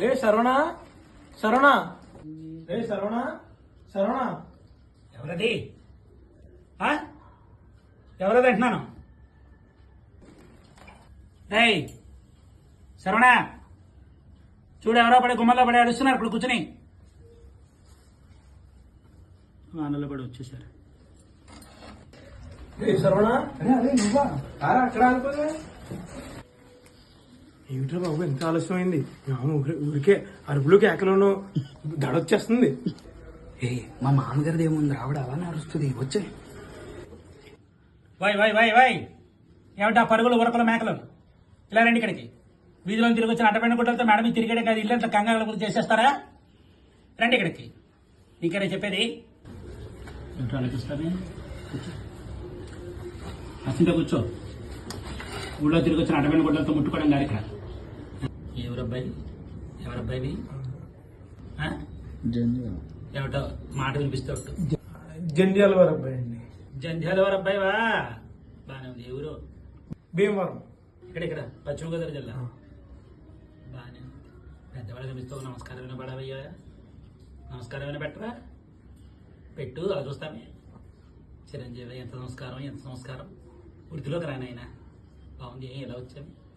రే శరవణ? శరవణ. రే శరవణ? శరవణ. ఎవరది? ఎవరది అంటున్నాను? రేయ్ శరవణ. చూడు ఎవరో పడే గుమ్మల్లో పడే అడుస్తున్నారు ఇప్పుడు కూర్చుని. వానలో పడి వచ్చేసారు. శరవణ? అరే అరే నువ్వా? అక్కడ అనుకోలే ఏమిట్రా బాబు ఎంత ఆలస్యమైంది? ఊరికే అరుపులు కేకలోను దడొచ్చేస్తుంది. ఏ మా మామగారిది ఏముంది? రావడ అలానే అరుస్తుంది వచ్చే. వై వై వై వై ఏమిటా పరుగులు ఉరకలు మేకలు? ఇలా రండి ఇక్కడికి. వీధిలో తిరిగి వచ్చిన అడ్డపడిన గుడ్డలతో మేడం తిరిగాడే కాదు ఇల్లు అంతా కంగారు గురించి చేసేస్తారా? రండి ఇక్కడికి. నీకేనా చెప్పేది? కూర్చో. ఊళ్ళో తిరిగి వచ్చిన అడ్డపడిన గుడ్డలతో ముట్టుకోవడం కాదు ఇక్కడ. ఎవరబ్బాయి? ఎవరబ్బాయి ఏమిటో మాట వినిపిస్తే ఒకటి. జంధ్యాల వారి అబ్బాయి అండి. జంధ్యాల వారు అబ్బాయివా బాగానే ఉంది. ఎవరు? భీమవరం. ఇక్కడ ఇక్కడ. పశ్చిమ గోదావరి జిల్లా. బాగానే ఉంది. పెద్దవాళ్ళు కనిపిస్తావు నమస్కారం వినపడవయ్యా నమస్కారం వినపెట్టరా పెట్టు అది చూస్తామే. చిరంజీవి ఎంత నమస్కారం ఎంత నమస్కారం వృద్ధిలోకి రానాయన? బాగుంది. ఏం ఎలా వచ్చాము